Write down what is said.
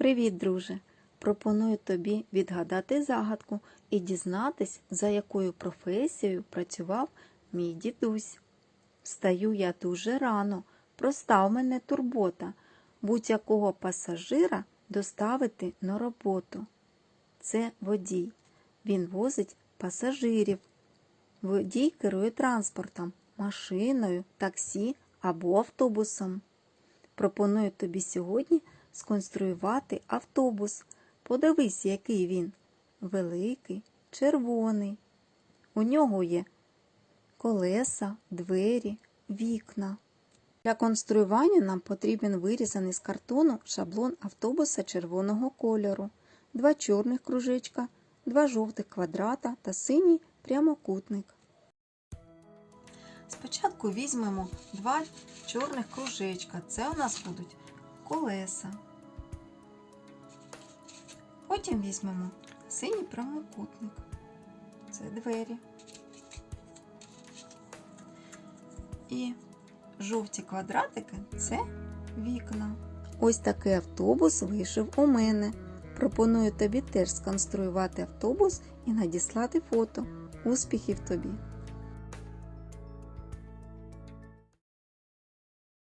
Привіт, друже! Пропоную тобі відгадати загадку і дізнатись, за якою професією працював мій дідусь. Встаю я дуже рано, простав мене турбота, будь-якого пасажира доставити на роботу. Це водій. Він возить пасажирів. Водій керує транспортом, машиною, таксі або автобусом. Пропоную тобі сьогодні сконструювати автобус. Подивись, який він. Великий, червоний. У нього є колеса, двері, вікна. Для конструювання нам потрібен вирізаний з картону шаблон автобуса червоного кольору, два чорних кружечка, два жовтих квадрата та синій прямокутник. Спочатку візьмемо два чорних кружечка. Це у нас будуть колеса. Потім візьмемо синій прямокутник. Це двері. І жовті квадратики це вікна. Ось такий автобус вийшов у мене. Пропоную тобі теж сконструювати автобус і надіслати фото. Успіхів тобі!